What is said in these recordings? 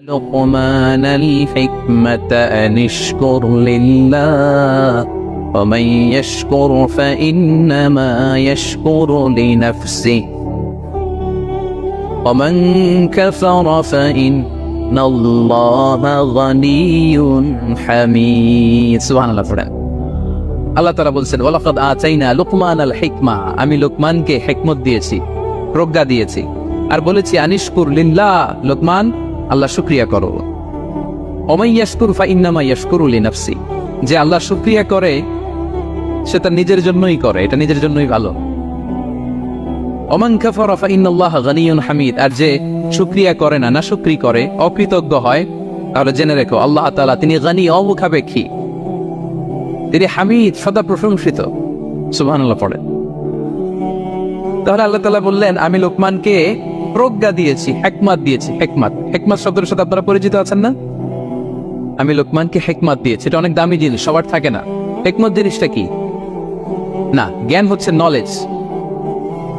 لقمان الحكمة أن اشكر لله ومن يشكر فإنما يشكر لنفسه ومن كفر فإن الله غني حميد سبحان الله فرحان আল্লাহ তারা বলছেন ওয়ালাকাদ আচাইনা লুকমান আল হিকমা আমি লোকমানকে হেকমত দিয়েছি প্রজ্ঞা দিয়েছি আর বলেছি আনিশকুর লিল্লাহ লোকমান আল্লাহ শুক্রিয়া করো। ওমাই ইয়াশকুর ফা ইন্নামা ইয়াশকুরু লিনাফসি। যে আল্লাহ শুক্রিয়া করে, সে তার নিজের জন্যই করে, এটা নিজের জন্যই ভালো। ওমান কাফারা ফা ইন্নাল্লাহ গানিয়ুন হামিদ। আর যে শুক্রিয়া করে না না শুক্রি করে, অকৃতজ্ঞ হয়, তাহলে জেনে রেখো, আল্লাহ তাআলা তিনি গানি অমুখাপেক্ষী। তিনি হামিদ, সদা প্রশংসিত। সুবহানাল্লাহ পড়ে তাহলে আল্লাহ তাআলা বললেন, আমি লোকমানকে প্রজ্ঞা দিয়েছি, হেকমাত দিয়েছি, হেকমাত। হেকমাত শব্দের সাথে আপনারা পরিচিত আছেন না? আমি লোকমানকে হেকমাত দিয়েছি, এটা অনেক দামি জিনিস, সবার থাকে না। হেকমত জিনিসটা কি? না, জ্ঞান হচ্ছে নলেজ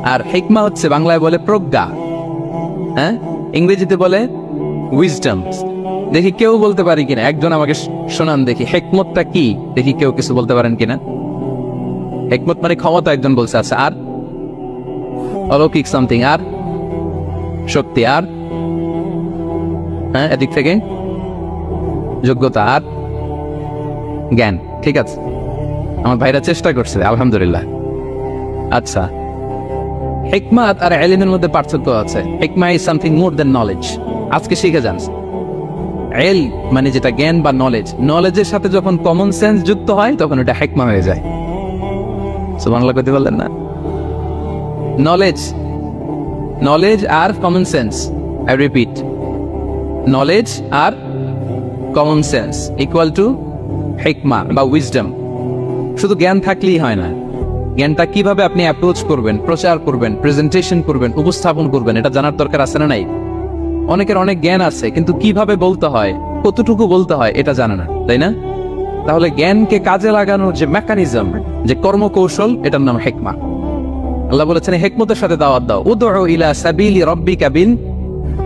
আর হেকমা হচ্ছে বাংলায় বলে প্রজ্ঞা। হ্যাঁ? ইংরেজিতে বলে উইজডম দেখি কেউ বলতে পারি কিনা? একজন আমাকে শোনান দেখি, হেকমতটা কি? দেখি কেউ কিছু বলতে পারেন কিনা? হেকমত মানে ক্ষমতা, একজন বলছে। আচ্ছা আর? অলৌকিক সামথিং আর? শক্তি আর? হ্যাঁ এদিক থেকে? যোগ্যতা আর? জ্ঞান, ঠিক আছে। আমার ভাইরা চেষ্টা করছে, আলহামদুলিল্লাহ। আচ্ছা। হেকমাত আর এলিমের মধ্যে পার্থক্য আছে। হেকমা is something more than knowledge আজকে শিখে যান। এল মানে যেটা জ্ঞান বা নলেজ নলেজের সাথে যখন কমন সেন্স যুক্ত হয়, তখন এটা হেকমা হয়ে যায়। সুবহানাল্লাহ, কইতে বললেন না? Knowledge knowledge R common sense I repeat knowledge R common sense equal to হেকমা বা উইজডম শুধু জ্ঞান থাকলেই হয় না। জ্ঞানটা কীভাবে আপনি অ্যাপ্রোচ করবেন, প্রচার করবেন প্রেজেন্টেশন করবেন, উপস্থাপন করবেন, এটা জানার দরকার আছে না নাই? অনেকের অনেক জ্ঞান আছে, কিন্তু কীভাবে বলতে হয়, কতটুকু বলতে হয়, এটা জানে না, তাই না? তাহলে জ্ঞানকে কাজে লাগানোর যে মেকানিজম যে কর্মকৌশল, এটার নাম হেকমা আল্লাহ বলেছেন হেকমতের সাথে দাওয়াত দাও। উদউ ইলা সাবিলি রাব্বিকা বিল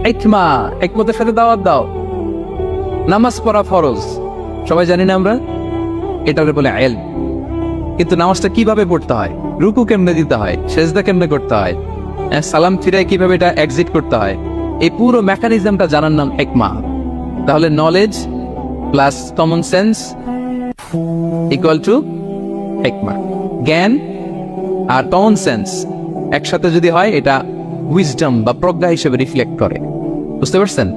হিকমা হেকমতের সাথে দাওয়াত দাও। নামাজ পড়া ফরজ। সবাই জানি না আমরা? এটাকে বলে আইল কিন্তু নামাজটা কীভাবে পড়তে হয়? রুকু কেমনে দিতে হয়? সেজদা কেমনে করতে হয়? হ্যাঁ, সালাম ফিরায় কীভাবে এটা এক্সিট করতে হয়? এই পুরো মেকানিজমটা জানার নাম হেকমা তাহলে knowledge plus common sense equal to হেকমা জ্ঞান আর কমন সেন্স একসাথে যদি হয়, এটা উইজডম বা প্রজ্ঞা হিসেবে রিফ্লেক্ট করে। বুঝতে পারছেন?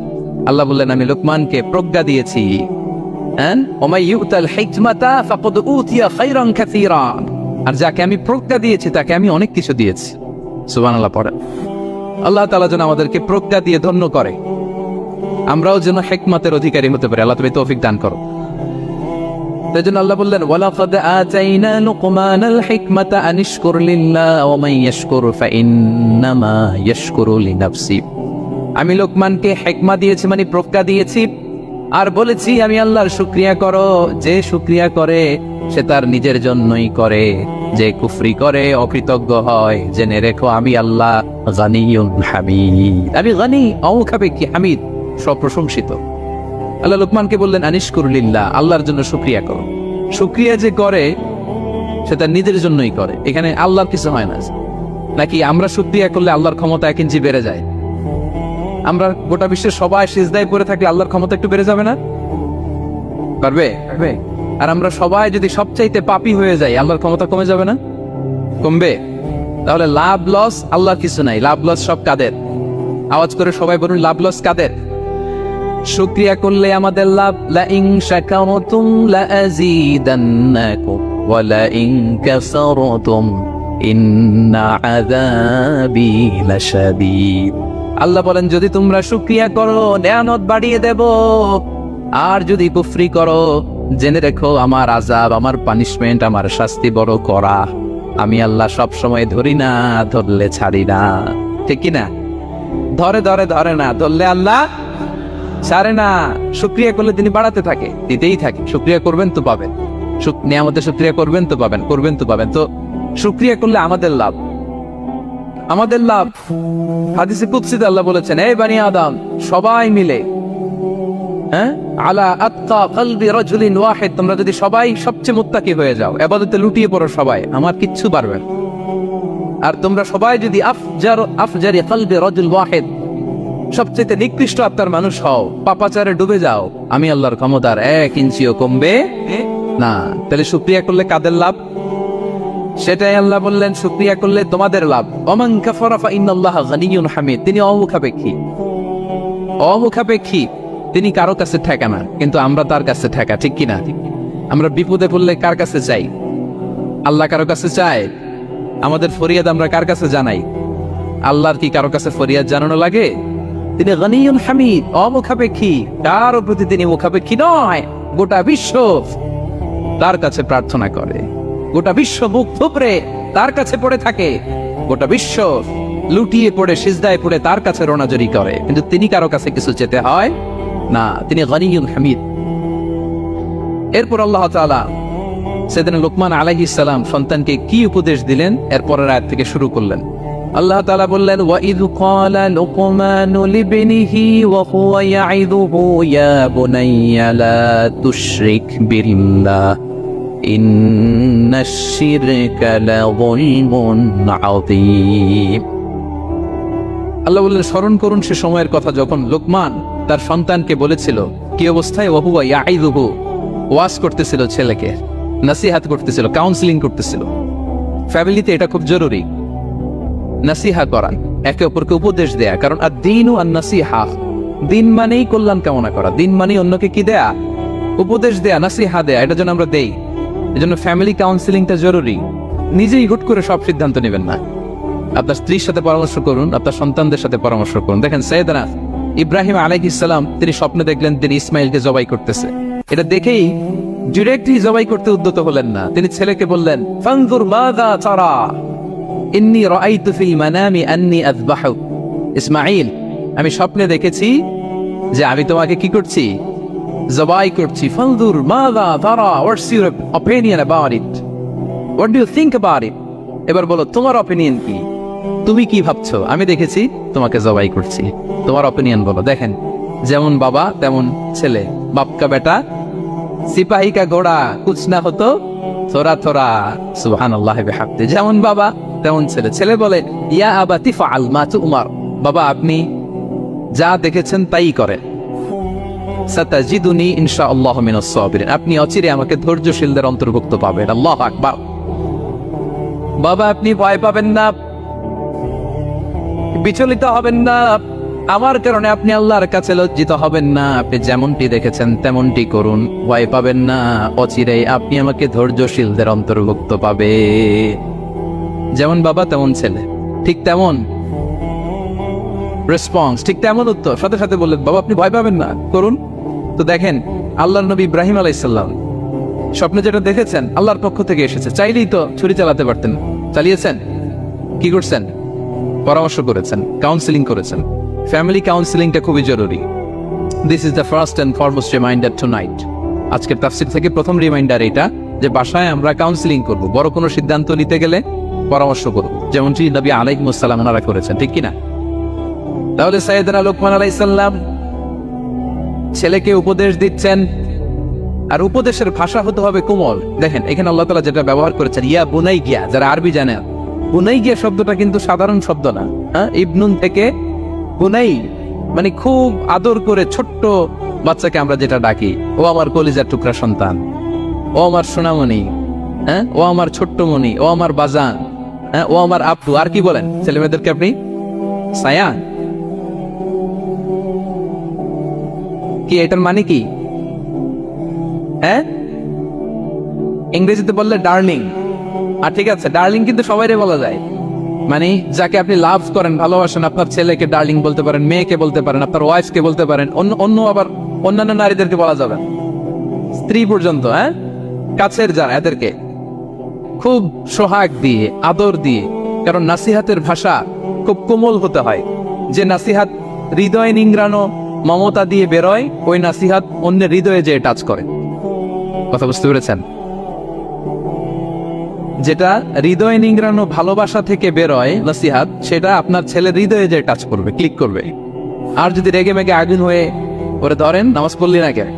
আল্লাহ বললেন, আমি লোকমানকে প্রজ্ঞা দিয়েছি। আর যাকে আমি প্রজ্ঞা দিয়েছি, তাকে আমি অনেক কিছু দিয়েছি। সুবহানাল্লাহ, পড়েন। আল্লাহ তাআলা যেন আমাদেরকে প্রজ্ঞা দিয়ে ধন্য করে। আমরাও যেন হেকমতের অধিকারী হতে পারি। আল্লাহ তুমি তৌফিক দান করো। তাই জন্য আল্লাহ বললেন আতাইনা লুকমানাল হিকমাতা লিল্লাহ ওয়া মান লিনাফসি। আমি লোকমানকে হেকমা দিয়েছি মানে প্রজ্ঞা দিয়েছি, আর বলেছি, আমি আল্লাহর শুক্রিয়া করো, যে শুক্রিয়া করে, সে তার নিজের জন্যই করে। যে কুফরি করে, অকৃতজ্ঞ হয়। জেনে রেখো, আমি আল্লাহ গানিয়ুন হামিদ। আমি গানি অমুখাপেক্ষী হামিদ সপ্রশংসিত আল্লাহ লোকমানকে বললেন আনিস আনিশকুরুলিল্লাহ আল্লাহর জন্য শুক্রিয়া করো। শুক্রিয়া যে করে, সে তার নিজের জন্যই করে। এখানে আল্লাহর কিছু হয় না। নাকি আমরা শুক্রিয়া করলে আল্লাহর ক্ষমতা এক ইঞ্চি বেড়ে যায়? আমরা গোটা বিশ্বের সবাই সিজদায় পড়ে থাকলে আল্লাহর ক্ষমতা একটু বেড়ে যাবে না? পারবে? আর আমরা সবাই যদি সবচাইতে পাপী হয়ে যাই, আল্লাহর ক্ষমতা কমে যাবে না? কমবে। তাহলে লাভ লস আল্লাহর কিছু নাই। লাভ লস সব কাদের? আওয়াজ করে সবাই বলুন লাভ লস কাদের? শুক্রিয়া করলে আমাদের লাভ। আল্লাহ বলেন, যদি তোমরা শুক্রিয়া করো, নেয়ামত বাড়িয়ে দেব। আর যদি কুফরি করো, জেনে রেখো, আমার আজাব আমার পানিশমেন্ট, আমার শাস্তি বড় করা। আমি আল্লাহ সব সময় ধরি না, ধরলে ছাড়ি না। ঠিক না ধরে ধরে ধরে না, ধরলে আল্লাহ ছাড়ে না শুক্রিয়া করলে তিনি বাড়াতে থাকে, দিতেই থাকে। শুক্রিয়া করবেন তো পাবেন। নিয়ামতের শুক্রিয়া করবেন তো পাবেন, করবেন তো পাবেন। তো শুক্রিয়া করলে আমাদের লাভ। আমাদের লাভ। হাদিসে কুৎসিতে আল্লাহ বলেছেন এই বানি আদম, সবাই মিলে হ্যাঁ? আলা আত্কা কলবি রাজুলিন তোমরা যদি সবাই সবচেয়ে মুত্তাকি হয়ে যাও এবাদতে লুটিয়ে পড়ো সবাই, আমার কিচ্ছু পারবে। আর তোমরা সবাই যদি আফজার, আফজারি কলবি রাজুল ওয়াহিদ সবচেয়ে নিকৃষ্ট আত্মার মানুষ হও। পাপাচারে ডুবে যাও। আমি আল্লাহর ক্ষমতার এক ইঞ্চিও কমবে না। তাহলে শুক্রিয়া করলে কাদের লাভ? সেটাই আল্লাহ বললেন শুক্রিয়া করলে তোমাদের লাভ। অমান কাফারা ফা ইন্নাল্লাহ গানিয়ুন হামিদ। তিনি অমুখাপেক্ষী। অমুখাপেক্ষী। তিনি কারও কাছে ঠেকা না, কিন্তু আমরা তার কাছে ঠেকা, ঠিক কিনা? আমরা বিপদে পড়লে কার কাছে চাই আল্লাহ কারও কাছে চায়? আমাদের ফরিয়াদ আমরা কার কাছে জানাই? আল্লাহর কি কারও কাছে ফরিয়াদ জানানো লাগে? তিনি গনিয়ুন হামিদ, অমুখাপেক্ষী। কারও প্রতি তিনি মুখাপেক্ষী নয়, গোটা বিশ্ব তার কাছে প্রার্থনা করে। গোটা বিশ্ব মুখ থুপড়ে তার কাছে পড়ে থাকে। গোটা বিশ্ব লুটিয়ে পড়ে, সিজদায় পড়ে তার কাছে রোনাজরি করে। কিন্তু তিনি কারও কাছে কিছু যেতে হয়? না, তিনি গনিয়ুন হামিদ। এরপর আল্লাহ তাআলা সেদিন লোকমান আলাইহিস সালাম সন্তানকে কি উপদেশ দিলেন? এরপরের আয়াত থেকে শুরু করলেন। আল্লাহ তাআলা বললেন ওয়াইদ ক্বালা লুকমানু লিবনিহি ওয়া হুয়া ইয়াইদুহু ইয়া বুনাইয়া লা তুশরিক বিল্লাহ ইন্নাশ শিরকা আযীম. আল্লাহ বললেন, স্মরণ করুন সে সময়ের কথা যখন লোকমান তার সন্তানকে বলেছিল, কি অবস্থায়? ওহুয়া ইয়াইদুহু ওয়াজ করতেছিল ছেলেকে, নাসিহাত করতেছিল কাউন্সিলিং করতেছিল। ফ্যামিলিতে এটা খুব জরুরি। নাসিহা করা একে অপরকে উপদেশ দেয়া। কারণ আর দিন ও আর নাসিহা দিন মানেই কল্যাণ কামনা করা। দিন মানেই অন্যকে কি দেয়া? উপদেশ দেয়া, নাসিহা দেয়া। এটা যেন আমরা দেই। এজন্য ফ্যামিলি কাউন্সিলিংটা জরুরি। নিজেই হুট করে সব সিদ্ধান্ত নেবেন না। আপনার স্ত্রীর সাথে পরামর্শ করুন, আপনার সন্তানদের সাথে পরামর্শ করুন। দেখেন, সৈয়দনা ইব্রাহিম আলাইহিস সালাম, তিনি স্বপ্নে দেখলেন তিনি ইসমাইলকে জবাই করতেছে। এটা দেখেই ডিরেক্টলি জবাই করতে উদ্যত হলেন না। তিনি ছেলেকে বললেন, ফানজুর মাযা তারা। ইন্নী রাআইতু ফিল মানামি আন্নী আযবাহু। আমি স্বপ্নে দেখেছি যে আমি তোমাকে কি করছি? জবাই করছি। ফানজুর মাযা তারা what's your opinion about it what do you think about it এবার বলো, তোমার অপিনিয়ন কি? তুমি কি ভাবছ? আমি দেখেছি, তোমাকে জবাই করছি। তোমার অপিনিয়ন বলো। দেখেন, যেমন বাবা, তেমন ছেলে। বাপকা বেটা, সিপাহী কা ঘোড়া, কুছ না হতো, থোড়া থোড়া। সুবহান আল্লাহ যেমন বাবা তেমন ছেলে। ছেলে বলে, ইয়া আবা তিফা আল মা উমার। বাবা, আপনি যা দেখেছেন তাই করেন। সাতাজিদুনি ইনশা আল্লাহ আপনি অচিরে আমাকে ধৈর্যশীলদের অন্তর্ভুক্ত পাবেন। আল্লাহ আকবার। বাবা, আপনি ভয় পাবেন না। বিচলিত হবেন না। আমার কারণে আপনি আল্লাহর কাছে লজ্জিত হবেন না। আপনি যেমনটি দেখেছেন, তেমনটি করুন। ভয় পাবেন না। অচিরে আপনি আমাকে ধৈর্যশীলদের অন্তর্ভুক্ত পাবে। যেমন বাবা, তেমন ছেলে। ঠিক তেমন রেসপন্স ঠিক তেমন উত্তর। সাথে সাথে বললেন, বাবা, আপনি ভয় পাবেন না, করুন। তো দেখেন, আল্লাহর নবী ইব্রাহিম আলাইসাল্লাম স্বপ্নে যেটা দেখেছেন, আল্লাহর পক্ষ থেকে এসেছে। চাইলেই তো ছুরি চালাতে পারতেন। চালিয়েছেন? কি করছেন? পরামর্শ করেছেন কাউন্সিলিং করেছেন। ফ্যামিলি কাউন্সিলিংটা খুবই জরুরি। This is the first and foremost reminder tonight আজকের তাফসির থেকে প্রথম রিমাইন্ডার এটা যে বাসায় আমরা কাউন্সিলিং করব। বড় কোনো সিদ্ধান্ত নিতে গেলে পরামর্শ করব। যেমনটি নবী আলাইকুমুসাল্লাম ওনারা করেছেন, ঠিক কিনা? তাহলে সাইয়েদনা লোকমান আলাইসাল্লাম ছেলেকে উপদেশ দিচ্ছেন, আর উপদেশের ভাষা হতে হবে কোমল। দেখেন, এখানে আল্লাহ তালা যেটা ব্যবহার করেছেন, ইয়া বুনাই গিয়া যারা আরবি জানে বুনাই গিয়া শব্দটা কিন্তু সাধারণ শব্দ না হ্যাঁ? ইবনুন থেকে বুনাই মানে খুব আদর করে ছোট্ট বাচ্চাকে আমরা যেটা ডাকি, ও আমার কলিজার টুকরা সন্তান, ও আমার সোনামণি হ্যাঁ? ও আমার ছোট্ট মণি, ও আমার বাজান ও আমার আপু আর কি বলেন? ছেলে মেয়েদেরকে আপনি? সায়া কি, এটার মানে কি? হ্যাঁ? ইংরেজিতে বললে ডার্লিং। আর ঠিক আছে, ডার্লিং কিন্তু সবাইরে বলা যায়। মানে যাকে আপনি লাভ করেন, ভালোবাসেন, আপনার ছেলেকে ডার্লিং বলতে পারেন, মেয়েকে বলতে পারেন, আপনার ওয়াইফকে বলতে পারেন, অন্য অন্য আবার অন্যান্য নারীদেরকে বলা যাবে স্ত্রী পর্যন্ত হ্যাঁ? কাছের যারা, এদেরকে। খুব সোহাগ দিয়ে, আদর দিয়ে, কারণ নাসিহাতের ভাষা খুব কোমল হতে হয়। যে নাসিহাত হৃদয় নিংড়ানো, মমতা দিয়ে বেরোয়, ওই নাসিহাত অন্যের হৃদয়ে যেয়ে টাচ করে। কথা বুঝতে পেরেছেন? যেটা হৃদয় নিংড়ানো ভালোবাসা থেকে বেরোয় নাসিহাত, সেটা আপনার ছেলের হৃদয়ে যে টাচ করবে, ক্লিক করবে। আর যদি রেগে মেগে আগুন হয়ে ওরে ধরেন, নামাজ পড়লি না কেন